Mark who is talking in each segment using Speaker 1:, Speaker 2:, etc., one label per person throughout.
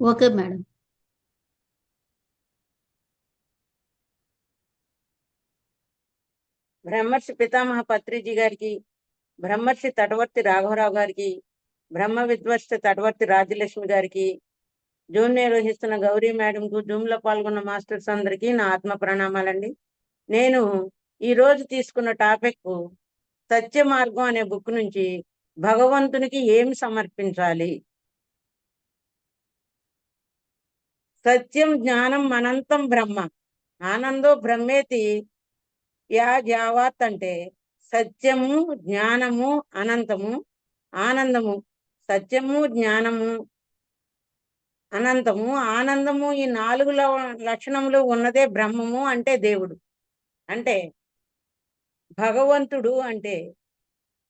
Speaker 1: Okay madam.
Speaker 2: బ్రహ్మర్షి పితామహ పత్రిజీ గారికి బ్రహ్మర్షి తటవర్తి రాఘవరావు గారికి బ్రహ్మ విద్వర్షి తటవర్తి రాజలక్ష్మి గారికి జూమ్ నిర్వహిస్తున్న గౌరీ మేడంకు జూమ్లో పాల్గొన్న మాస్టర్స్ అందరికీ నా ఆత్మ ప్రణామాలండి. నేను ఈ రోజు తీసుకున్న టాపిక్ సత్య మార్గం అనే బుక్ నుంచి భగవంతునికి ఏమి సమర్పించాలి? సత్యం జ్ఞానం అనంతం బ్రహ్మ. ఆనందో బ్రహ్మేతి యా జావాత్ అంటే సత్యము జ్ఞానము అనంతము ఆనందము. సత్యము జ్ఞానము అనంతము. ఆనందము ఈ నాలుగు లక్షణములు ఉన్నదే బ్రహ్మము అంటే దేవుడు. అంటే భగవంతుడు అంటే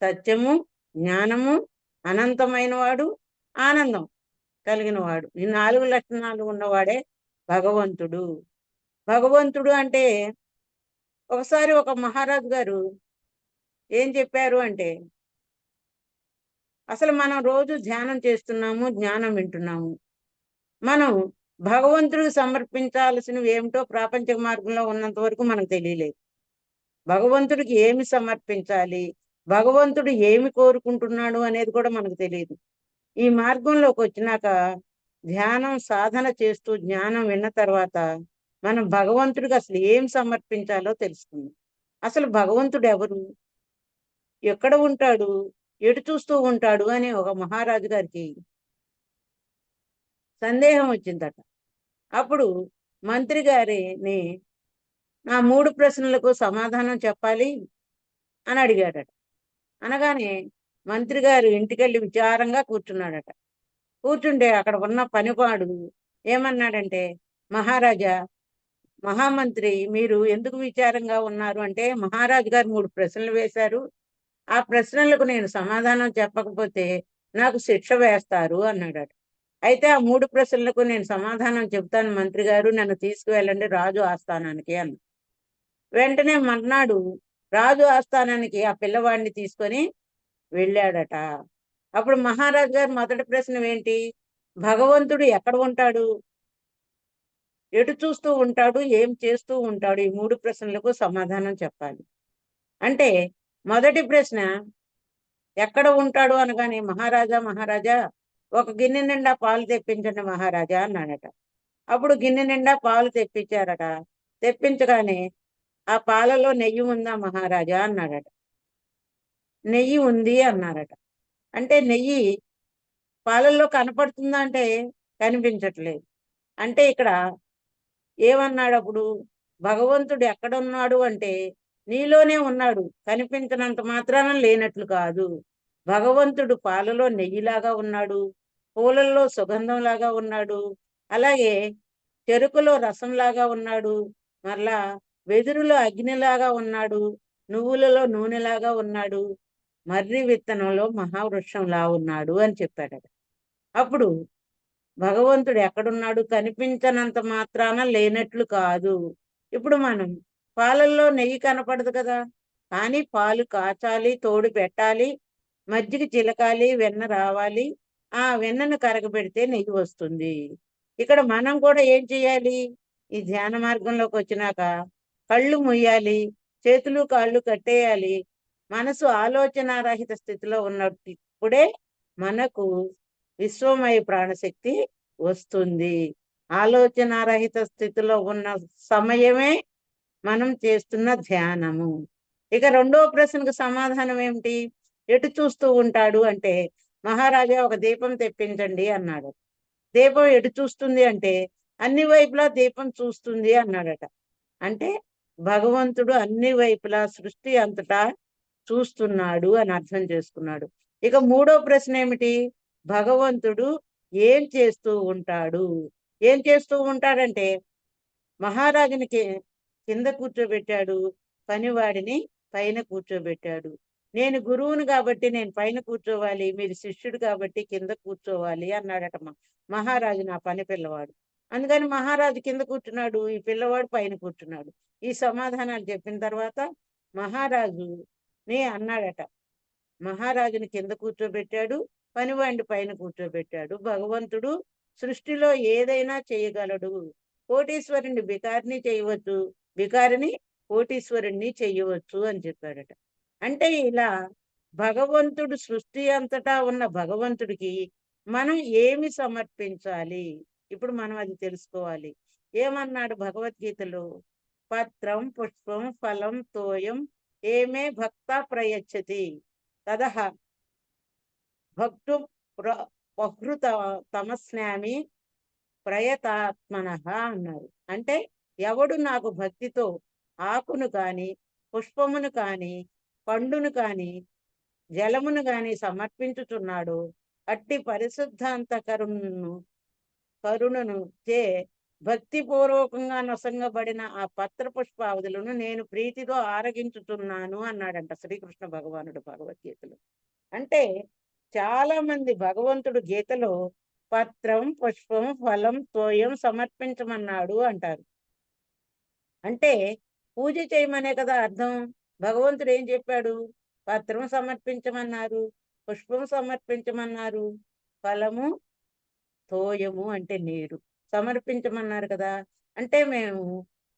Speaker 2: సత్యము జ్ఞానము అనంతమైనవాడు ఆనందం. కలిగిన వాడు ఈ నాలుగు లక్షణాలు ఉన్నవాడే భగవంతుడు. భగవంతుడు అంటే ఒకసారి ఒక మహారాజు గారు ఏం చెప్పారు అంటే అసలు మనం రోజు ధ్యానం చేస్తున్నాము జ్ఞానం వింటున్నాము. మనం భగవంతుడికి సమర్పించాల్సినవి ఏమిటో ప్రాపంచిక మార్గంలో ఉన్నంత వరకు మనకు తెలియలేదు. భగవంతుడికి ఏమి సమర్పించాలి? భగవంతుడు ఏమి కోరుకుంటున్నాడు అనేది కూడా మనకు తెలియదు. ఈ మార్గంలోకి వచ్చినాక ధ్యానం సాధన చేస్తూ జ్ఞానం విన్న తర్వాత మనం భగవంతుడికి అసలు ఏం సమర్పించాలో తెలుసుకుందాం. అసలు భగవంతుడు ఎవరు ఎక్కడ ఉంటాడు? ఎటు చూస్తూ ఉంటాడు? అని ఒక మహారాజు గారికి సందేహం వచ్చిందట. అప్పుడు మంత్రి గారిని నా మూడు ప్రశ్నలకు సమాధానం చెప్పాలి అని అడిగాడట. అనగానే మంత్రి గారు ఇంటికెళ్ళి విచారంగా కూర్చున్నాడట. కూర్చుంటే అక్కడ ఉన్న పనిపాడు ఏమన్నాడంటే మహారాజా మహామంత్రి మీరు ఎందుకు విచారంగా ఉన్నారు? అంటే మహారాజు గారు మూడు ప్రశ్నలు వేశారు. ఆ ప్రశ్నలకు నేను సమాధానం చెప్పకపోతే నాకు శిక్ష వేస్తారు అన్నాడట. అయితే ఆ మూడు ప్రశ్నలకు నేను సమాధానం చెప్తాను మంత్రి గారు నన్ను తీసుకువెళ్ళండి రాజు ఆస్థానానికి అన్న. వెంటనే మర్నాడు రాజు ఆస్థానానికి ఆ పిల్లవాడిని తీసుకొని వెళ్ళాడట. అప్పుడు మహారాజ్ గారు మొదటి ప్రశ్న ఏంటి? భగవంతుడు ఎక్కడ ఉంటాడు? ఎటు చూస్తూ ఉంటాడు? ఏం చేస్తూ ఉంటాడు? ఈ మూడు ప్రశ్నలకు సమాధానం చెప్పాలి. అంటే మొదటి ప్రశ్న ఎక్కడ ఉంటాడు అనగానే మహారాజా మహారాజా ఒక గిన్నె నిండా పాలు తెప్పించండి మహారాజా అన్నాడట. అప్పుడు గిన్నె నిండా పాలు తెప్పించారట. తెప్పించగానే ఆ పాలలో నెయ్యి ఉందా మహారాజా అన్నాడట. నెయ్యి ఉంది అన్నారట. అంటే నెయ్యి పాలల్లో కనపడుతుందా అంటే కనిపించట్లేదు. అంటే ఇక్కడ ఏమన్నాడు అప్పుడు భగవంతుడు ఎక్కడున్నాడు అంటే నీలోనే ఉన్నాడు కనిపించినంత మాత్రాన లేనట్లు కాదు. భగవంతుడు పాలలో నెయ్యిలాగా ఉన్నాడు పూలల్లో సుగంధంలాగా ఉన్నాడు అలాగే చెరుకులో రసంలాగా ఉన్నాడు మరలా వెదురులో అగ్నిలాగా ఉన్నాడు నువ్వులలో నూనెలాగా ఉన్నాడు మర్రి విత్తనంలో మహావృక్షంలా ఉన్నాడు అని చెప్పాడట. అప్పుడు భగవంతుడు ఎక్కడున్నాడు? కనిపించనంత మాత్రాన లేనట్లు కాదు. ఇప్పుడు మనం పాలల్లో నెయ్యి కనపడదు కదా? కానీ పాలు కాచాలి తోడు పెట్టాలి మజ్జిగ చిలకాలి వెన్న రావాలి. ఆ వెన్నను కరగబెడితే నెయ్యి వస్తుంది. ఇక్కడ మనం కూడా ఏం చేయాలి? ఈ ధ్యాన మార్గంలోకి వచ్చినాక కళ్ళు ముయ్యాలి చేతులు కాళ్ళు కట్టేయాలి మనసు ఆలోచనారహిత స్థితిలో ఉన్నప్పుడే మనకు విశ్వమయ ప్రాణశక్తి వస్తుంది. ఆలోచనారహిత స్థితిలో ఉన్న సమయమే మనం చేస్తున్న ధ్యానము. ఇక రెండో ప్రశ్నకు సమాధానం ఏమిటి? ఎటు చూస్తూ ఉంటాడు అంటే మహారాజా ఒక దీపం తెప్పించండి అన్నాడు దీపం ఎటు చూస్తుంది అంటే అన్ని వైపులా దీపం చూస్తుంది అన్నాడట. అంటే భగవంతుడు అన్ని వైపులా సృష్టి అంతటా చూస్తున్నాడు అని అర్థం చేసుకున్నాడు. ఇక మూడో ప్రశ్న ఏమిటి? భగవంతుడు ఏం చేస్తూ ఉంటాడు? ఏం చేస్తూ ఉంటాడంటే మహారాజుని కింద కూర్చోబెట్టాడు పనివాడిని పైన కూర్చోబెట్టాడు. నేను గురువును కాబట్టి నేను పైన కూర్చోవాలి మీరు శిష్యుడు కాబట్టి కింద కూర్చోవాలి అన్నాడట మా మహారాజు నా పని పిల్లవాడు. అందుకని మహారాజు కింద కూర్చున్నాడు ఈ పిల్లవాడు పైన కూర్చున్నాడు. ఈ సమాధానాలు చెప్పిన తర్వాత మహారాజు నే అన్నాడట. మహారాజుని కింద కూర్చోబెట్టాడు పనివాడిని పైన కూర్చోబెట్టాడు. భగవంతుడు సృష్టిలో ఏదైనా చేయగలడు. కోటీశ్వరుని బికారిని చేయవచ్చు బికారిని కోటీశ్వరుణ్ణి చెయ్యవచ్చు అని చెప్పాడట. అంటే ఇలా భగవంతుడు సృష్టి అంతటా ఉన్న భగవంతుడికి మనం ఏమి సమర్పించాలి? ఇప్పుడు మనం అది తెలుసుకోవాలి. ఏమన్నాడు భగవద్గీతలో? పత్రం పుష్పం ఫలం తోయం ఏమే భక్త ప్రయచ్చతి. తదహ. భక్తు ప్రహృత తమస్నామి ప్రయతాత్మన అన్నారు. అంటే ఎవడు నాకు భక్తితో ఆకును కాని పుష్పమును కాని పండును కాని జలమును గాని సమర్పించుచున్నాడు అట్టి పరిశుద్ధాంత కరుణను కరుణను చే భక్తిపూర్వకంగా నొసంగబడిన ఆ పత్ర పుష్పావధులను నేను ప్రీతితో ఆరగించుతున్నాను అన్నాడంట శ్రీకృష్ణ భగవానుడు భగవద్గీతలో. అంటే చాలా మంది భగవంతుడు గీతలో పత్రం పుష్పం ఫలం తోయం సమర్పించమన్నాడు అంటారు. అంటే పూజ చేయమనే కదా అర్థం. భగవంతుడు ఏం చెప్పాడు? పత్రం సమర్పించమన్నారు పుష్పం సమర్పించమన్నారు ఫలము తోయము అంటే నీరు. సమర్పించమన్నారు కదా. అంటే మేము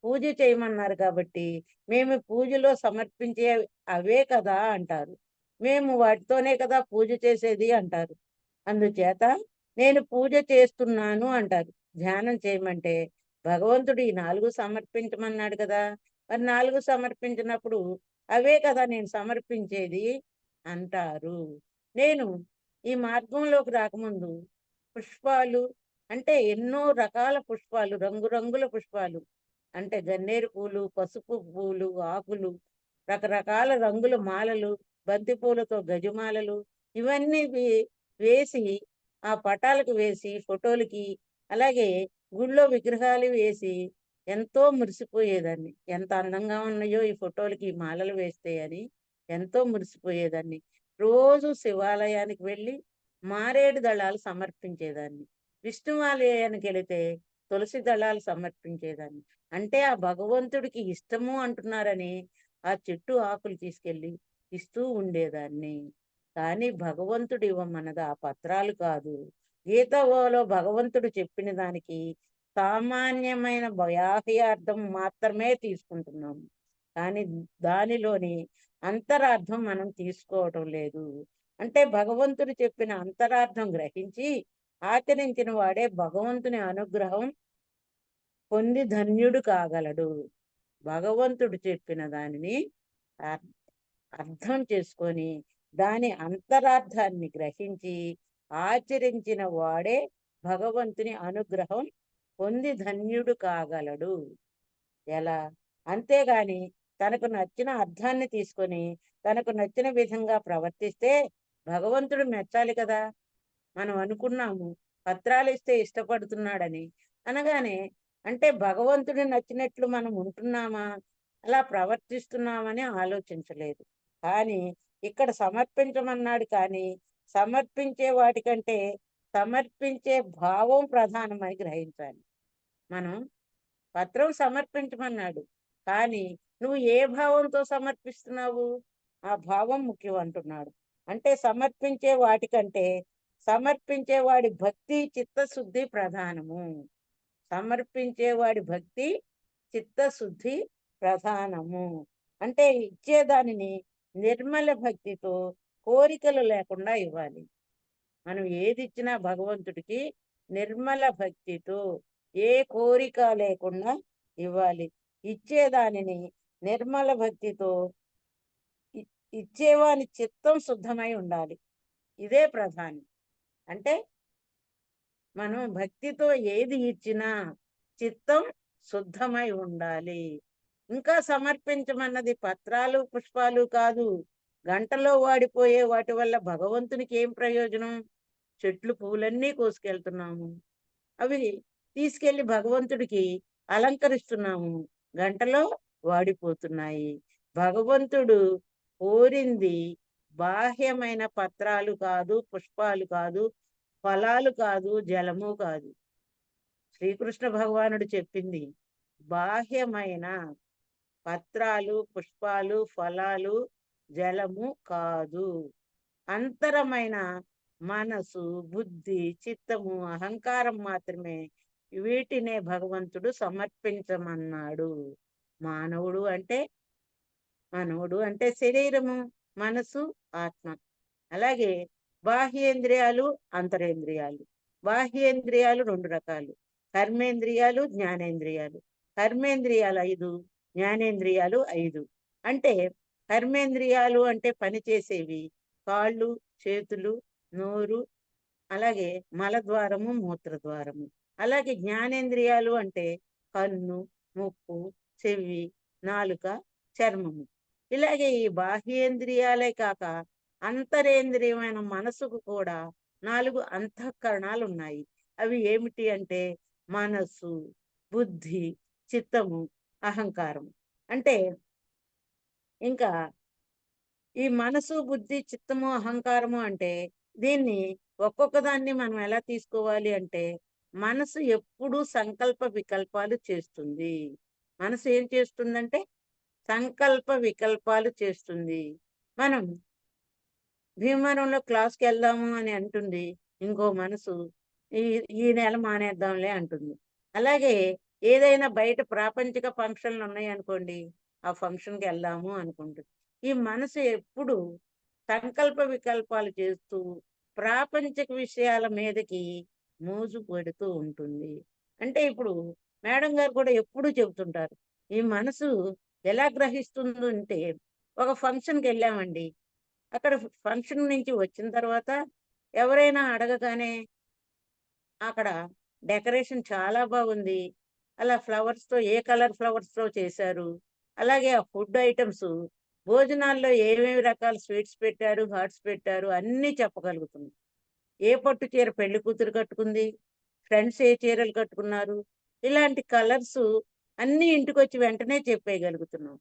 Speaker 2: పూజ చేయమన్నారు కాబట్టి మేము పూజలో సమర్పించే అవే కదా అంటారు. మేము వాటితోనే కదా పూజ చేసేది అంటారు. అందుచేత నేను పూజ చేస్తున్నాను అంటారు. ధ్యానం చేయమంటే భగవంతుడు ఈ నాలుగు సమర్పించమన్నాడు కదా. మరి నాలుగు సమర్పించినప్పుడు అవే కదా నేను సమర్పించేది అంటారు. నేను ఈ మార్గంలోకి రాకముందు పుష్పాలు అంటే ఎన్నో రకాల పుష్పాలు రంగురంగుల పుష్పాలు. అంటే గన్నేరు పూలు పసుపు పూలు ఆకులు రకరకాల రంగుల మాలలు బంతి పూలతో గజమాలలు ఇవన్నీ వేసి ఆ పటాలకు వేసి ఫోటోలకి అలాగే గుళ్ళో విగ్రహాలు వేసి ఎంతో మురిసిపోయేదాన్ని. ఎంత అందంగా ఉన్నాయో ఈ ఫోటోలకి మాలలు వేస్తే అని ఎంతో మురిసిపోయేదాన్ని. రోజు శివాలయానికి వెళ్ళి మారేడు దళాలు సమర్పించేదాన్ని. విష్ణువాలయానికి వెళితే తులసి దళాలు సమర్పించేదాన్ని. అంటే ఆ భగవంతుడికి ఇష్టము అంటున్నారని ఆ చెట్టు ఆకులు తీసుకెళ్ళి ఇస్తూ ఉండేదాన్ని. కానీ భగవంతుడు ఇవ్వమన్నది ఆ పత్రాలు కాదు. గీతవోలో భగవంతుడు చెప్పిన దానికి సామాన్యమైన బాహ్యార్థం మాత్రమే తీసుకుంటున్నాము. కానీ దానిలోని అంతరార్థం మనం తీసుకోవటం లేదు. అంటే భగవంతుడు చెప్పిన అంతరార్థం గ్రహించి ఆచరించిన వాడే భగవంతుని అనుగ్రహం పొంది ధన్యుడు కాగలడు. భగవంతుడు చెప్పిన దానిని అర్థం చేసుకొని దాని అంతరార్థాన్ని గ్రహించి ఆచరించిన వాడే భగవంతుని అనుగ్రహం పొంది ధన్యుడు కాగలడు. ఎలా? అంతేగాని తనకు నచ్చిన అర్థాన్ని తీసుకొని తనకు నచ్చిన విధంగా ప్రవర్తిస్తే భగవంతుడు మెచ్చాలి కదా. మనం అనుకున్నాము పత్రాలు ఇస్తే ఇష్టపడుతున్నాడని. అనగానే అంటే భగవంతుడు నచ్చినట్లు మనం ఉంటున్నామా? అలా ప్రవర్తిస్తున్నామని ఆలోచించలేదు. కానీ ఇక్కడ సమర్పించమన్నాడు కానీ సమర్పించే వాటికంటే సమర్పించే భావం ప్రధానమని గ్రహించాలి. మనం పత్రం సమర్పించమన్నాడు. కానీ నువ్వు ఏ భావంతో సమర్పిస్తున్నావు? ఆ భావం ముఖ్యం అంటున్నాడు. అంటే సమర్పించే వాటికంటే సమర్పించే వాడి భక్తి చిత్తశుద్ధి ప్రధానము. సమర్పించేవాడి భక్తి చిత్తశుద్ధి ప్రధానము. అంటే ఇచ్చేదానిని నిర్మల భక్తితో కోరికలు లేకుండా ఇవ్వాలి. మనం ఏది ఇచ్చినా భగవంతుడికి నిర్మల భక్తితో ఏ కోరిక లేకుండా ఇవ్వాలి. ఇచ్చేదానిని నిర్మల భక్తితో ఇచ్చేవాని చిత్తం శుద్ధమై ఉండాలి. ఇదే ప్రధానం. అంటే మనం భక్తితో ఏది ఇచ్చినా చిత్తం శుద్ధమై ఉండాలి. ఇంకా సమర్పించమన్నది పత్రాలు పుష్పాలు కాదు. గంటలో వాడిపోయే వాటి వల్ల భగవంతునికి ఏం ప్రయోజనం? చెట్లు పువ్వులన్నీ కోసుకెళ్తున్నాము. అవి తీసుకెళ్ళి భగవంతుడికి అలంకరిస్తున్నాము. గంటలో వాడిపోతున్నాయి. భగవంతుడు కోరింది బాహ్యమైన పత్రాలు కాదు పుష్పాలు కాదు ఫలాలు కాదు జలము కాదు. శ్రీకృష్ణ భగవానుడు చెప్పింది బాహ్యమైన పత్రాలు పుష్పాలు ఫలాలు జలము కాదు. అంతరమైన మనసు బుద్ధి చిత్తము అహంకారం మాత్రమే వీటినే భగవంతుడు సమర్పించమన్నాడు. మానవుడు అంటే మానవుడు అంటే శరీరము. మనసు ఆత్మ. అలాగే బాహ్యేంద్రియాలు అంతరేంద్రియాలు. బాహ్యేంద్రియాలు రెండు రకాలు. కర్మేంద్రియాలు జ్ఞానేంద్రియాలు. కర్మేంద్రియాలు ఐదు జ్ఞానేంద్రియాలు ఐదు. అంటే కర్మేంద్రియాలు అంటే పనిచేసేవి కాళ్ళు చేతులు నోరు అలాగే మలద్వారము మూత్రద్వారము. అలాగే జ్ఞానేంద్రియాలు అంటే కన్ను ముక్కు చెవి నాలుక చర్మము. ఇలాగే ఈ బాహ్యేంద్రియాలే కాక అంతరేంద్రియమైన మనసుకు కూడా నాలుగు అంతఃకరణాలు ఉన్నాయి అవి ఏమిటి అంటే మనస్సు బుద్ధి చిత్తము అహంకారం అంటే ఇంకా ఈ మనసు బుద్ధి చిత్తము అహంకారము అంటే దీన్ని ఒక్కొక్క దాన్ని మనం ఎలా తీసుకోవాలి అంటే మనసు ఎప్పుడు సంకల్ప వికల్పాలు చేస్తుంది. మనసు ఏం చేస్తుందంటే సంకల్ప వికల్పాలు చేస్తుంది. మనం భీమవరంలో క్లాస్కి వెళ్దాము అని అంటుంది. ఇంకో మనసు ఈ ఈ నెల మానేద్దాంలే అంటుంది. అలాగే ఏదైనా బయట ప్రాపంచిక ఫంక్షన్లు ఉన్నాయనుకోండి ఆ ఫంక్షన్కి వెళ్దాము అనుకుంటుంది. ఈ మనసు ఎప్పుడు సంకల్ప వికల్పాలు చేస్తూ ప్రాపంచిక విషయాల మీదకి మోజు పెడుతూ ఉంటుంది. అంటే ఇప్పుడు మేడం గారు కూడా ఎప్పుడు చెబుతుంటారు ఈ మనసు ఎలా గ్రహిస్తుంది అంటే ఒక ఫంక్షన్కి వెళ్ళామండి. అక్కడ ఫంక్షన్ నుంచి వచ్చిన తర్వాత ఎవరైనా అడగగానే అక్కడ డెకరేషన్ చాలా బాగుంది. అలా ఫ్లవర్స్తో ఏ కలర్ ఫ్లవర్స్తో చేశారు. అలాగే ఆ ఫుడ్ ఐటమ్స్ భోజనాల్లో ఏమేమి రకాల స్వీట్స్ పెట్టారు హాట్స్ పెట్టారు అన్నీ చెప్పగలుగుతుంది. ఏ పట్టు చీర పెళ్ళి కూతురు కట్టుకుంది? ఫ్రెండ్స్ ఏ చీరలు కట్టుకున్నారు? ఇలాంటి కలర్స్ అన్ని ఇంటికి వచ్చి వెంటనే చెప్పేయగలుగుతున్నాం.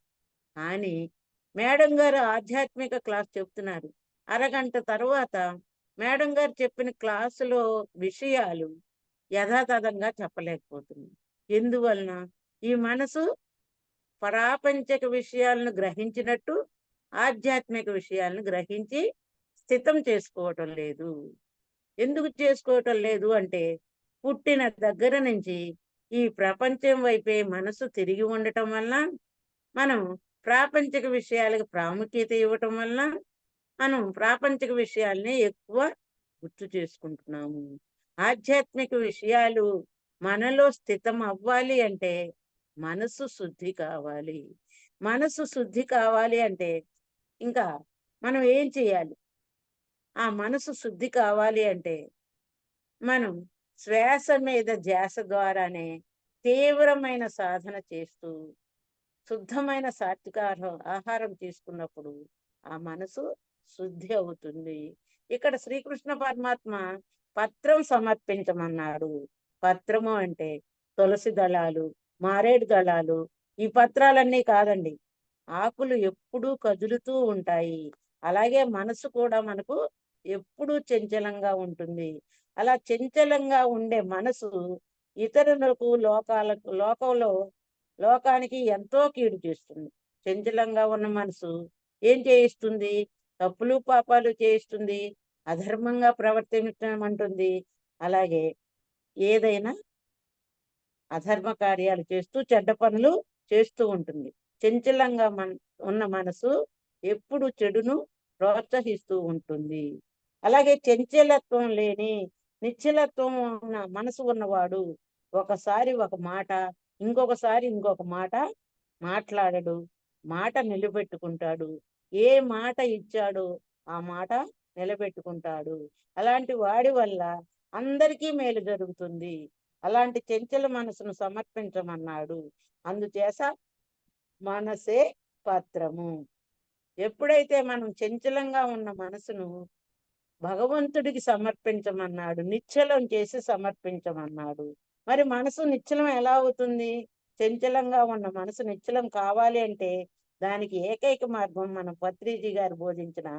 Speaker 2: కానీ మేడం గారు ఆధ్యాత్మిక క్లాస్ చెప్తున్నారు. అరగంట తర్వాత మేడం గారు చెప్పిన క్లాసులో విషయాలు యథాతథంగా చెప్పలేకపోతున్నాం. ఎందువలన? ఈ మనసు పరాపంచక విషయాలను గ్రహించినట్టు ఆధ్యాత్మిక విషయాలను గ్రహించి స్థితం చేసుకోవటం లేదు. ఎందుకు చేసుకోవటం లేదు అంటే పుట్టిన దగ్గర నుంచి ఈ ప్రపంచం వైపే మనసు తిరిగి ఉండటం వల్ల మనం ప్రాపంచిక విషయాలకు ప్రాముఖ్యత ఇవ్వటం వల్ల మనం ప్రాపంచిక విషయాల్ని ఎక్కువ గుర్తు చేసుకుంటున్నాము. ఆధ్యాత్మిక విషయాలు మనలో స్థితం అవ్వాలి అంటే మనసు శుద్ధి కావాలి. మనసు శుద్ధి కావాలి అంటే ఇంకా మనం ఏం చేయాలి? ఆ మనసు శుద్ధి కావాలి అంటే మనం శ్వాస మీద ధ్యాస ద్వారానే తీవ్రమైన సాధన చేస్తూ శుద్ధమైన సాత్విక ఆహారం తీసుకున్నప్పుడు ఆ మనసు శుద్ధి అవుతుంది. ఇక్కడ శ్రీకృష్ణ పరమాత్మ పత్రం సమర్పించమన్నాడు. పత్రము అంటే తులసి దళాలు మారేడు దళాలు. ఈ పత్రాలన్నీ కాదండి. ఆకులు ఎప్పుడూ కదులుతూ ఉంటాయి. అలాగే మనసు కూడా మనకు ఎప్పుడూ చంచలంగా ఉంటుంది. అలా చంచలంగా ఉండే మనసు ఇతరులకు లోకాలకు లోకంలో లోకానికి ఎంతో కీడు చేస్తుంది. చంచలంగా ఉన్న మనసు ఏం చేయిస్తుంది? తప్పులు పాపాలు చేయిస్తుంది. అధర్మంగా ప్రవర్తించమంటుంది. అలాగే ఏదైనా అధర్మ కార్యాలు చేస్తూ చెడ్డ పనులు చేస్తూ ఉంటుంది. చంచలంగా మన ఉన్న మనసు ఎప్పుడు చెడును ప్రోత్సహిస్తూ ఉంటుంది. అలాగే చంచలత్వం లేని నిశ్చలత్వం ఉన్న మనసు ఉన్నవాడు ఒకసారి ఒక మాట ఇంకొకసారి ఇంకొక మాట మాట్లాడడు మాట నిలబెట్టుకుంటాడు. ఏ మాట ఇచ్చాడో ఆ మాట నిలబెట్టుకుంటాడు. అలాంటి వాడి వల్ల అందరికీ మేలు జరుగుతుంది. అలాంటి చెంచల మనసును సమర్పించమన్నాడు. అందుచేత మనసే పత్రము. ఎప్పుడైతే మనం చంచలంగా ఉన్న మనసును భగవంతుడికి సమర్పించమన్నాడు నిశ్చలం చేసి సమర్పించమన్నాడు. మరి మనసు నిశ్చలం ఎలా అవుతుంది? చంచలంగా ఉన్న మనసు నిశ్చలం కావాలి అంటే దానికి ఏకైక మార్గం మన పత్రిజీ గారు బోధించిన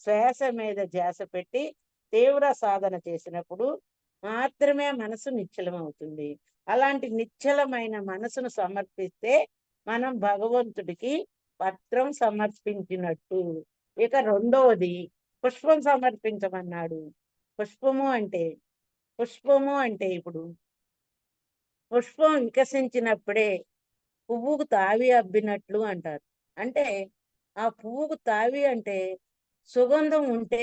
Speaker 2: శ్వాస మీద ధ్యాస పెట్టి తీవ్ర సాధన చేసినప్పుడు మాత్రమే మనసు నిశ్చలం అవుతుంది. అలాంటి నిశ్చలమైన మనసును సమర్పిస్తే మనం భగవంతుడికి పత్రం సమర్పించినట్టు. ఇక రెండవది పుష్పం సమర్పించమన్నాడు. పుష్పము అంటే పుష్పము అంటే ఇప్పుడు పుష్పం వికసించినప్పుడే పువ్వుకు తావి అబ్బినట్లు అంటారు. అంటే ఆ పువ్వుకు తావి అంటే సుగంధం ఉంటే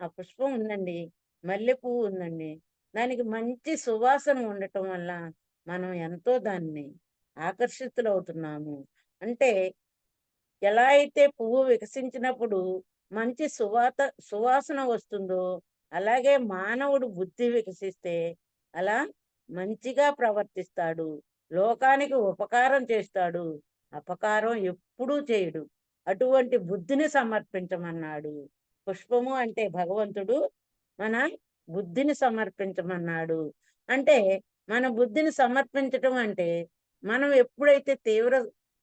Speaker 2: ఆ పుష్పం ఉందండి మల్లె పువ్వు ఉందండి. దానికి మంచి సువాసన ఉండటం వల్ల మనం ఎంతో దాన్ని ఆకర్షితులవుతున్నాము. అంటే ఎలా అయితే పువ్వు వికసించినప్పుడు మంచి సువాత సువాసన వస్తుందో అలాగే మానవుడు బుద్ధి వికసిస్తే అలా మంచిగా ప్రవర్తిస్తాడు. లోకానికి ఉపకారం చేస్తాడు. అపకారం ఎప్పుడూ చేయడు. అటువంటి బుద్ధిని సమర్పించమన్నాడు. పుష్పము అంటే భగవంతుడు మన బుద్ధిని సమర్పించమన్నాడు. అంటే మన బుద్ధిని సమర్పించటం అంటే మనం ఎప్పుడైతే తీవ్ర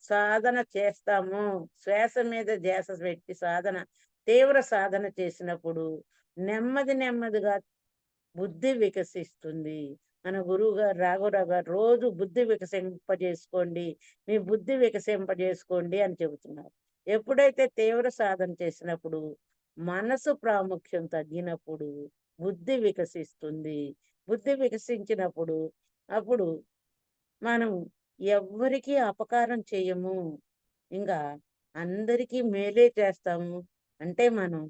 Speaker 2: సాధన చేస్తామో శ్వాస మీద ధ్యాస పెట్టి సాధన తీవ్ర సాధన చేసినప్పుడు నెమ్మది నెమ్మదిగా బుద్ధి వికసిస్తుంది. మన గురువు గారు రాఘవరావు గారు రోజు బుద్ధి వికసింపజేసుకోండి. మీ బుద్ధి వికసింపజేసుకోండి అని చెబుతున్నారు. ఎప్పుడైతే తీవ్ర సాధన చేసినప్పుడు మనసు ప్రాముఖ్యం తగ్గినప్పుడు బుద్ధి వికసిస్తుంది. బుద్ధి వికసించినప్పుడు అప్పుడు మనం ఎవ్వరికీ అపకారం చేయము. ఇంకా అందరికీ మేలే చేస్తాము. అంటే మనం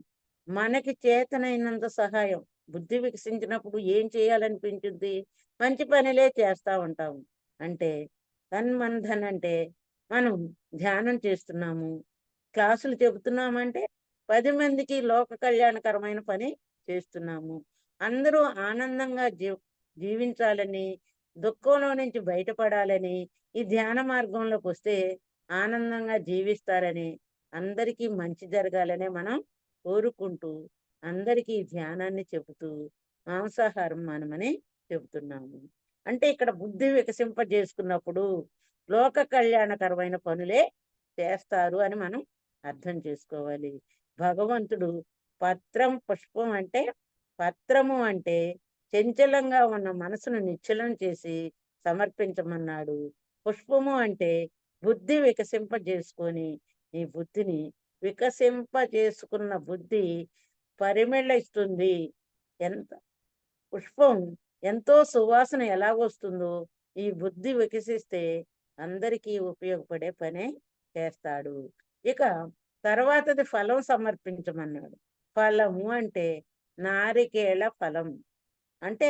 Speaker 2: మనకి చేతనైనంత సహాయం బుద్ధి వికసించినప్పుడు ఏం చేయాలనిపించింది మంచి పనిలే చేస్తా ఉంటాము. అంటే తన్మన్ధన్ అంటే మనం ధ్యానం చేస్తున్నాము క్లాసులు చెబుతున్నామంటే పది మందికి లోక కళ్యాణకరమైన పని చేస్తున్నాము. అందరూ ఆనందంగా జీ జీవించాలని దుఃఖంలో నుంచి బయటపడాలని ఈ ధ్యాన మార్గంలోకి వస్తే ఆనందంగా జీవిస్తారని అందరికీ మంచి జరగాలనే మనం కోరుకుంటూ అందరికీ ధ్యానాన్ని చెబుతూ మాంసాహారం మనమని చెబుతున్నాము. అంటే ఇక్కడ బుద్ధి వికసింపజేసుకున్నప్పుడు లోక కళ్యాణకరమైన పనులే చేస్తారు అని మనం అర్థం చేసుకోవాలి. భగవంతుడు పత్రం పుష్పం అంటే పత్రము అంటే చంచలంగా ఉన్న మనసును నిశ్చలం చేసి సమర్పించమన్నాడు. పుష్పము అంటే బుద్ధి వికసింపజేసుకొని ఈ బుద్ధిని వికసింప చేసుకున్న బుద్ధి పరిమళిస్తుంది. ఎంత పుష్పం ఎంతో సువాసన ఎలాగొస్తుందో ఈ బుద్ధి వికసిస్తే అందరికీ ఉపయోగపడే పనే చేస్తాడు. ఇక తర్వాతది ఫలం సమర్పించమన్నాడు. ఫలము అంటే నారికేళ ఫలం. అంటే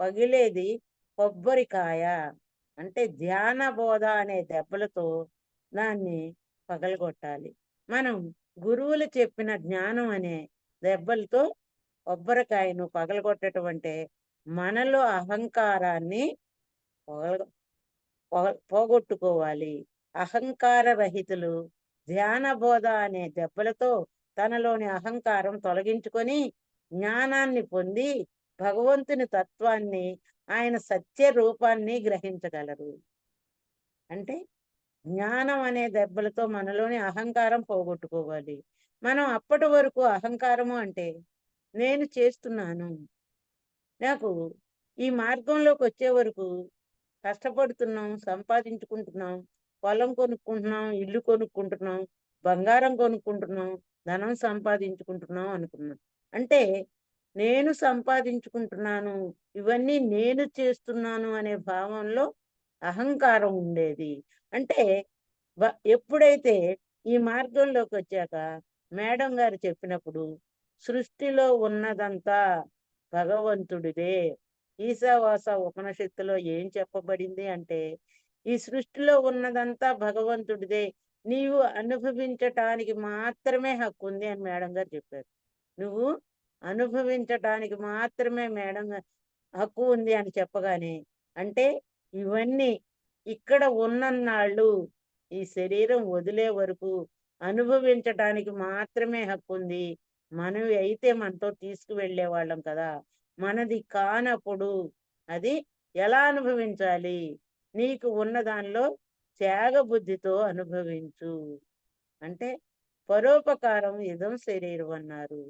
Speaker 2: పగిలేది కొబ్బరికాయ. అంటే ధ్యాన బోధ అనే దెబ్బలతో దాన్ని పగలగొట్టాలి. మనం గురువులు చెప్పిన జ్ఞానం అనే దెబ్బలతో కొబ్బరికాయను పగలగొట్టడం అంటే మనలో అహంకారాన్ని పోగొట్టుకోవాలి. అహంకార రహితులు ధ్యాన బోధ అనే దెబ్బలతో తనలోని అహంకారం తొలగించుకొని జ్ఞానాన్ని పొంది భగవంతుని తత్వాన్ని ఆయన సత్య రూపాన్ని గ్రహించగలరు. అంటే జ్ఞానం అనే దెబ్బలతో మనలోని అహంకారం పోగొట్టుకోవాలి. మనం అప్పటి వరకు అహంకారము అంటే నేను చేస్తున్నాను. నాకు ఈ మార్గంలోకి వచ్చే వరకు కష్టపడుతున్నాం సంపాదించుకుంటున్నాం పొలం కొనుక్కుంటున్నాం ఇల్లు కొనుక్కుంటున్నాం బంగారం కొనుక్కుంటున్నాం ధనం సంపాదించుకుంటున్నాం అనుకున్నాం. అంటే నేను సంపాదించుకుంటున్నాను ఇవన్నీ నేను చేస్తున్నాను అనే భావంలో అహంకారం ఉండేది. అంటే ఎప్పుడైతే ఈ మార్గంలోకి వచ్చాక మేడం గారు చెప్పినప్పుడు సృష్టిలో ఉన్నదంతా భగవంతుడిదే. ఈశావాస ఉపనిషత్తులో ఏం చెప్పబడింది అంటే ఈ సృష్టిలో ఉన్నదంతా భగవంతుడిదే. నీవు అనుభవించటానికి మాత్రమే హక్కు ఉంది అని మేడం గారు చెప్పారు. నువ్వు అనుభవించటానికి మాత్రమే మేడం హక్కు ఉంది అని చెప్పగానే అంటే ఇవన్నీ ఇక్కడ ఉన్నన్నాళ్ళు ఈ శరీరం వదిలే వరకు అనుభవించటానికి మాత్రమే హక్కు ఉంది. మనవి అయితే మనతో తీసుకువెళ్ళే వాళ్ళం కదా. మనది కానప్పుడు అది ఎలా అనుభవించాలి? నీకు ఉన్న దానిలో త్యాగ బుద్ధితో అనుభవించు. అంటే పరోపకారం ఇదం శరీరం అన్నారు.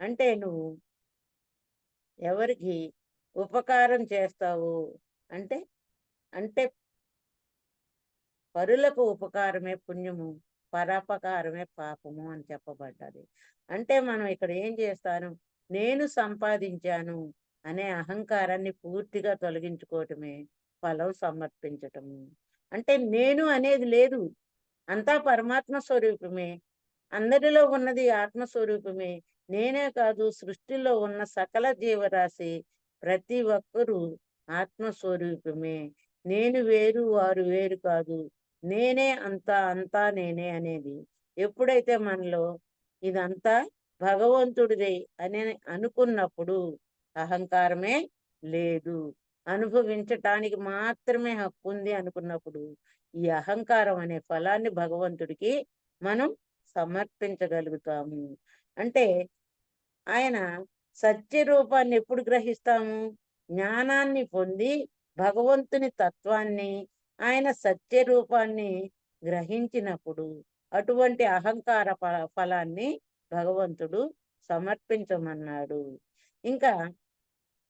Speaker 2: అంటే నువ్వు ఎవరికి ఉపకారం చేస్తావు? అంటే అంటే పరులకు ఉపకారమే పుణ్యము పరాపకారమే పాపము అని చెప్పబడ్డది. అంటే మనం ఇక్కడ ఏం చేస్తాను? నేను సంపాదించాను అనే అహంకారాన్ని పూర్తిగా తొలగించుకోవటమే ఫలం సమర్పించటము. అంటే నేను అనేది లేదు. అంతా పరమాత్మ స్వరూపమే. అందరిలో ఉన్నది ఆత్మస్వరూపమే నేనే కాదు సృష్టిలో ఉన్న సకల జీవరాశి ప్రతి ఒక్కరూ ఆత్మస్వరూపమే నేను వేరు వారు వేరు కాదు. నేనే అంతా అంతా నేనే అనేది. ఎప్పుడైతే మనలో ఇదంతా భగవంతుడిదే అని అనుకున్నప్పుడు అహంకారమే లేదు. అనుభవించటానికి మాత్రమే హక్కు ఉంది అనుకున్నప్పుడు ఈ అహంకారం అనే ఫలాన్ని భగవంతుడికి మనం సమర్పించగలుగుతాము. అంటే ఆయన సత్య రూపాన్ని ఎప్పుడు గ్రహిస్తాము? జ్ఞానాన్ని పొంది భగవంతుని తత్వాన్ని ఆయన సత్య రూపాన్ని గ్రహించినప్పుడు అటువంటి అహంకార ఫలాన్ని భగవంతుడు సమర్పించమన్నాడు. ఇంకా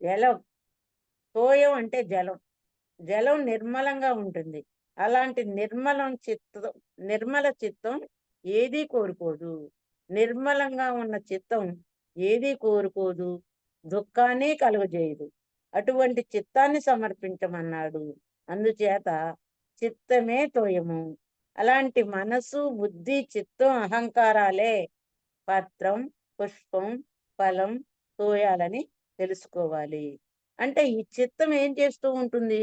Speaker 2: జలం తోయం అంటే జలం. జలం నిర్మలంగా ఉంటుంది. అలాంటి నిర్మలం చిత్తం నిర్మల చిత్తం ఏదీ కోరుకోదు. నిర్మలంగా ఉన్న చిత్తం ఏదీ కోరుకోదు. దుఃఖాన్ని కలుగజేయదు. అటువంటి చిత్తాన్ని సమర్పించమన్నాడు. అందుచేత చిత్తమే తోయము. అలాంటి మనసు బుద్ధి చిత్తం అహంకారాలే పత్రం పుష్పం ఫలం తోయాలని తెలుసుకోవాలి. అంటే ఈ చిత్తం ఏం చేస్తూ ఉంటుంది?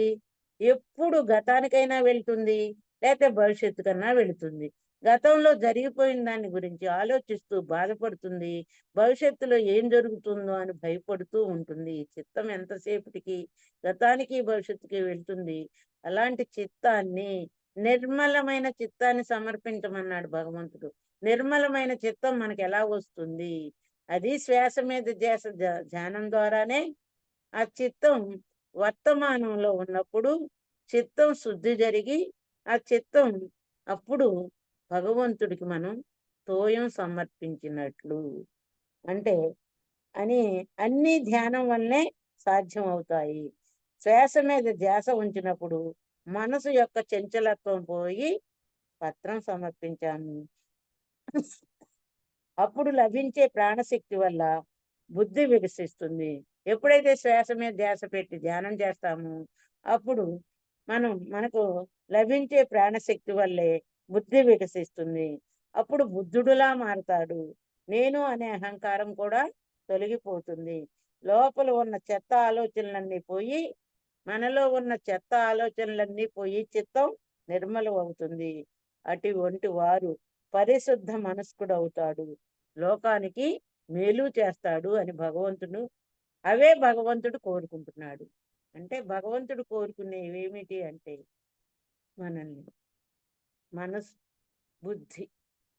Speaker 2: ఎప్పుడు గతానికైనా వెళ్తుంది లేకపోతే భవిష్యత్తు కన్నా వెళుతుంది. గతంలో జరిగిపోయిన దాని గురించి ఆలోచిస్తూ బాధపడుతుంది. భవిష్యత్తులో ఏం జరుగుతుందో అని భయపడుతూ ఉంటుంది. చిత్తం ఎంతసేపటికి గతానికి భవిష్యత్తుకి వెళ్తుంది. అలాంటి చిత్తాన్ని నిర్మలమైన చిత్తాన్ని సమర్పించమన్నాడు భగవంతుడు. నిర్మలమైన చిత్తం మనకి ఎలా వస్తుంది? అది శ్వాస మీద చేస ధ్యానం ద్వారానే ఆ చిత్తం వర్తమానంలో ఉన్నప్పుడు చిత్తం శుద్ధి జరిగి ఆ చిత్తం అప్పుడు భగవంతుడికి మనం తోయం సమర్పించినట్లు. అంటే అని అన్ని ధ్యానం వల్లనే సాధ్యం అవుతాయి శ్వాస మీద ధ్యాస ఉంచినప్పుడు మనసు యొక్క చంచలత్వం పోయి పత్రం సమర్పించాము అప్పుడు లభించే ప్రాణశక్తి వల్ల బుద్ధి వికసిస్తుంది. ఎప్పుడైతే శ్వాస మీద ధ్యాస పెట్టి ధ్యానం చేస్తామో అప్పుడు మనం మనకు లభించే ప్రాణశక్తి వల్లే బుద్ధి వికసిస్తుంది. అప్పుడు బుద్ధుడులా మారతాడు. నేను అనే అహంకారం కూడా తొలగిపోతుంది. లోపల ఉన్న చెత్త ఆలోచనలన్నీ పోయి మనలో ఉన్న చెత్త ఆలోచనలన్నీ పోయి చిత్తం నిర్మలం అవుతుంది అటువంటి వారు పరిశుద్ధ మనస్కుడు అవుతాడు లోకానికి మేలు చేస్తాడు అని భగవంతుడు అవే భగవంతుడు కోరుకుంటున్నాడు. అంటే భగవంతుడు కోరుకునేవి ఏమిటి అంటే మనల్ని మనస్ బుద్ధి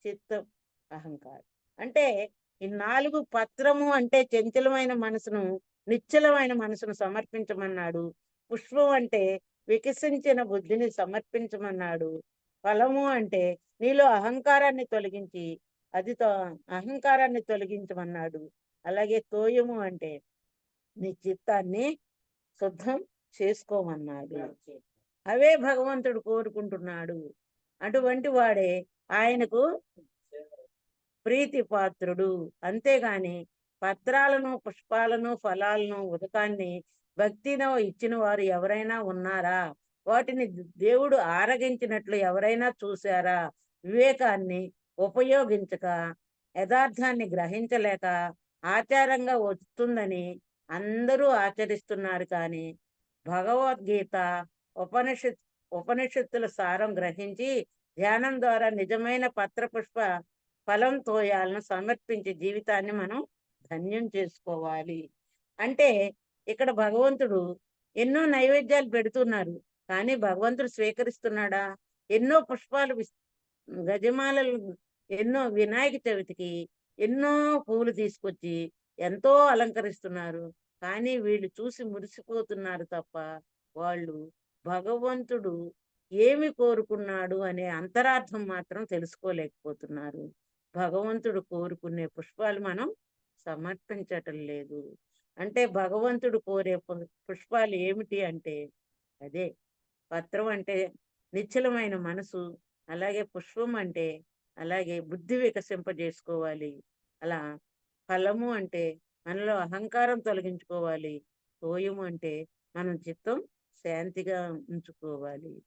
Speaker 2: చిత్తం అహంకారం. అంటే ఈ నాలుగు పత్రము అంటే చంచలమైన మనసును నిశ్చలమైన మనసును సమర్పించమన్నాడు. పుష్పం అంటే వికసించిన బుద్ధిని సమర్పించమన్నాడు. ఫలము అంటే నీలో అహంకారాన్ని తొలగించి అది అహంకారాన్ని తొలగించమన్నాడు. అలాగే తోయము అంటే నీ చిత్తాన్ని శుద్ధం చేసుకోమన్నాడు. అవే భగవంతుడు కోరుకుంటున్నాడు. అటువంటి వాడే ఆయనకు ప్రీతి పాత్రుడు అంతేగాని పత్రాలను పుష్పాలను ఫలాలను ఉదకాన్ని భక్తినో ఇచ్చిన వారు ఎవరైనా ఉన్నారా? వాటిని దేవుడు ఆరగించినట్లు ఎవరైనా చూశారా? వివేకాన్ని ఉపయోగించక యథార్థాన్ని గ్రహించలేక ఆచారంగా వస్తుందని అందరూ ఆచరిస్తున్నారు కానీ భగవద్గీత ఉపనిషత్ ఉపనిషత్తుల సారం గ్రహించి ధ్యానం ద్వారా నిజమైన పత్రపుష్ప ఫలం తోయాలను సమర్పించే జీవితాన్ని మనం ధన్యం చేసుకోవాలి. అంటే ఇక్కడ భగవంతుడు ఎన్నో నైవేద్యాలు పెడుతున్నారు. కానీ భగవంతుడు స్వీకరిస్తున్నాడా? ఎన్నో పుష్పాలు గజమాలలు ఎన్నో వినాయక చవితికి ఎన్నో పూలు తీసుకొచ్చి ఎంతో అలంకరిస్తున్నారు. కానీ వీళ్ళు చూసి మురిసిపోతున్నారు తప్ప వాళ్ళు భగవంతుడు ఏమి కోరుకున్నాడు అనే అంతరార్థం మాత్రం తెలుసుకోలేకపోతున్నారు. భగవంతుడు కోరుకునే పుష్పాలు మనం సమర్పించటం లేదు. అంటే భగవంతుడు కోరే పుష్పాలు ఏమిటి అంటే అదే పత్రం అంటే నిశ్చలమైన మనసు అలాగే పుష్పం అంటే అలాగే బుద్ధి వికసింపజేసుకోవాలి. అలా ఫలము అంటే మనలో అహంకారం తొలగించుకోవాలి. తోయము అంటే మనం చిత్తం శాంతిగా ఉంచుకోవాలి.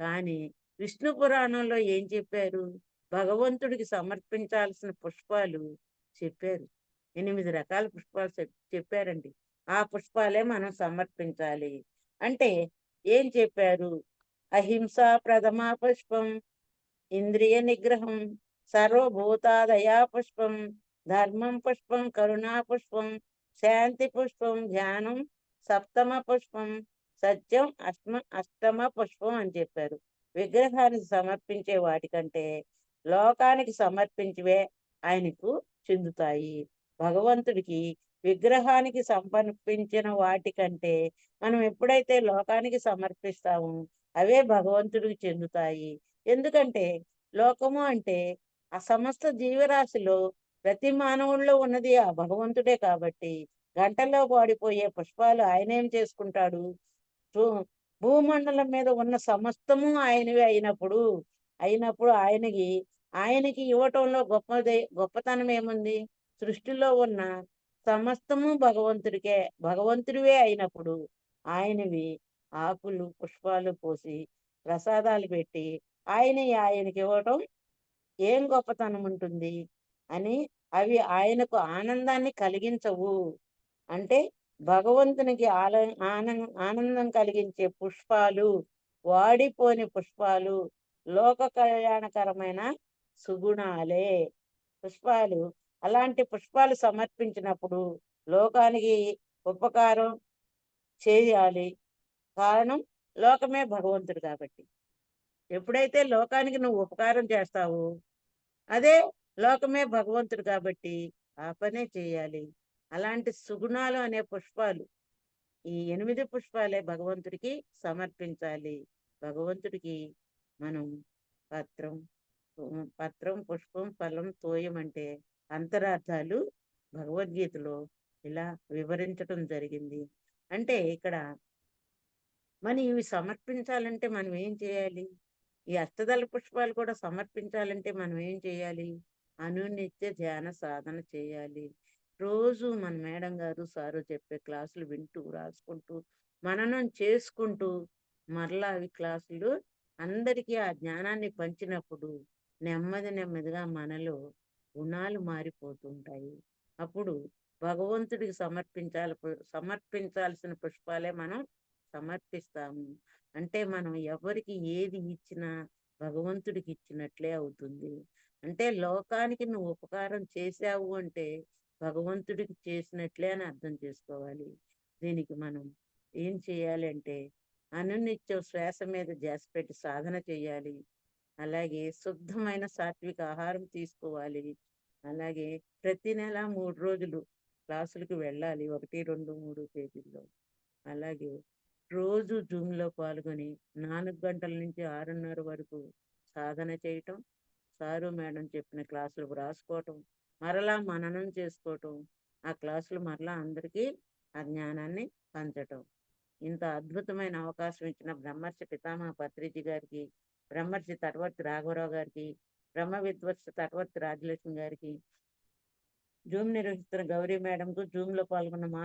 Speaker 2: కానీ విష్ణు పురాణంలో ఏం చెప్పారు? భగవంతుడికి సమర్పించాల్సిన పుష్పాలు చెప్పారు. ఎనిమిది రకాల పుష్పాలు చెప్- చెప్పారండి. ఆ పుష్పాలే మనం సమర్పించాలి. అంటే ఏం చెప్పారు? అహింస ప్రథమ పుష్పం ఇంద్రియ నిగ్రహం సర్వభూతాదయా పుష్పం ధర్మం పుష్పం కరుణా పుష్పం శాంతి పుష్పం ధ్యానం సప్తమ పుష్పం సత్యం అష్టమ అష్టమ పుష్పం అని చెప్పారు. విగ్రహానికి సమర్పించే వాటికంటే లోకానికి సమర్పించివే ఆయనకు చెందుతాయి. భగవంతుడికి విగ్రహానికి సమర్పించిన వాటికంటే మనం ఎప్పుడైతే లోకానికి సమర్పిస్తామో అవే భగవంతుడికి చెందుతాయి. ఎందుకంటే లోకము అంటే ఆ సమస్త జీవరాశిలో ప్రతి మానవుల్లో ఉన్నది ఆ భగవంతుడే కాబట్టి గంటలో పాడిపోయే పుష్పాలు ఆయన ఏం చేసుకుంటాడు? భూ- భూమండలం మీద ఉన్న సమస్తము ఆయనవి అయినప్పుడు అయినప్పుడు ఆయనకి ఆయనకి ఇవ్వటంలో గొప్పదే గొప్పతనం ఏముంది? సృష్టిలో ఉన్న సమస్తము భగవంతుడికే భగవంతుడివే అయినప్పుడు ఆయనవి ఆకులు పుష్పాలు పోసి ప్రసాదాలు పెట్టి ఆయన ఆయనకి ఇవ్వటం ఏం గొప్పతనం ఉంటుంది? అని అవి ఆయనకు ఆనందాన్ని కలిగించవు. అంటే భగవంతునికి ఆల ఆనందం ఆనందం కలిగించే పుష్పాలు వాడిపోని పుష్పాలు లోక కళ్యాణకరమైన సుగుణాలే. పుష్పాలు అలాంటి పుష్పాలు సమర్పించినప్పుడు లోకానికి ఉపకారం చేయాలి. కారణం లోకమే భగవంతుడు కాబట్టి. ఎప్పుడైతే లోకానికి నువ్వు ఉపకారం చేస్తావో అదే లోకమే భగవంతుడు కాబట్టి ఆ పనే చేయాలి. అలాంటి సుగుణాలు అనే పుష్పాలు ఈ ఎనిమిది పుష్పాలే భగవంతుడికి సమర్పించాలి. భగవంతుడికి మనం పత్రం పత్రం పుష్పం ఫలం తోయం అంటే అంతరార్థాలు భగవద్గీతలో ఇలా వివరించటం జరిగింది. అంటే ఇక్కడ మనం ఇవి సమర్పించాలంటే మనం ఏం చేయాలి? ఈ అష్టదళ పుష్పాలు కూడా సమర్పించాలంటే మనం ఏం చేయాలి? అనునిత్య ధ్యాన సాధన చేయాలి. రోజు మన మేడం గారు సారు చెప్పే క్లాసులు వింటూ రాసుకుంటూ మననం చేసుకుంటూ మరలా అవి క్లాసులు అందరికీ ఆ జ్ఞానాన్ని పంచినప్పుడు నెమ్మది నెమ్మదిగా మనలో గుణాలు మారిపోతుంటాయి. అప్పుడు భగవంతుడికి సమర్పించాలి సమర్పించాల్సిన పుష్పాలే మనం సమర్పిస్తాము. అంటే మనం ఎవరికి ఏది ఇచ్చినా భగవంతుడికి ఇచ్చినట్లే అవుతుంది. అంటే లోకానికి నువ్వు ఉపకారం చేశావు అంటే భగవంతుడికి చేసినట్లే అని అర్థం చేసుకోవాలి. దీనికి మనం ఏం చేయాలి అంటే అనునిత్యం శ్వాస మీద ధ్యాస పెట్టి సాధన చేయాలి. అలాగే శుద్ధమైన సాత్విక ఆహారం తీసుకోవాలి. అలాగే ప్రతి నెల మూడు రోజులు క్లాసులకు వెళ్ళాలి. ఒకటి రెండు మూడు తేదీల్లో. అలాగే రోజు జూమ్లో పాల్గొని నాలుగు గంటల నుంచి ఆరున్నర వరకు సాధన చేయటం సారు మేడం చెప్పిన క్లాసులు రాసుకోవటం మరలా మననం చేసుకోవటం ఆ క్లాసులు మరలా అందరికీ ఆ జ్ఞానాన్ని పంచటం. ఇంత అద్భుతమైన అవకాశం ఇచ్చిన బ్రహ్మర్షి పితామహ పత్రిజీ గారికి బ్రహ్మర్షి తటవర్తి రాఘవరావు గారికి బ్రహ్మ విద్వత్స తటవర్తి రాజలక్ష్మి గారికి జూమ్ నిర్వహిస్తున్న గౌరీ మేడంకు జూమ్లో పాల్గొన్న మాస్టర్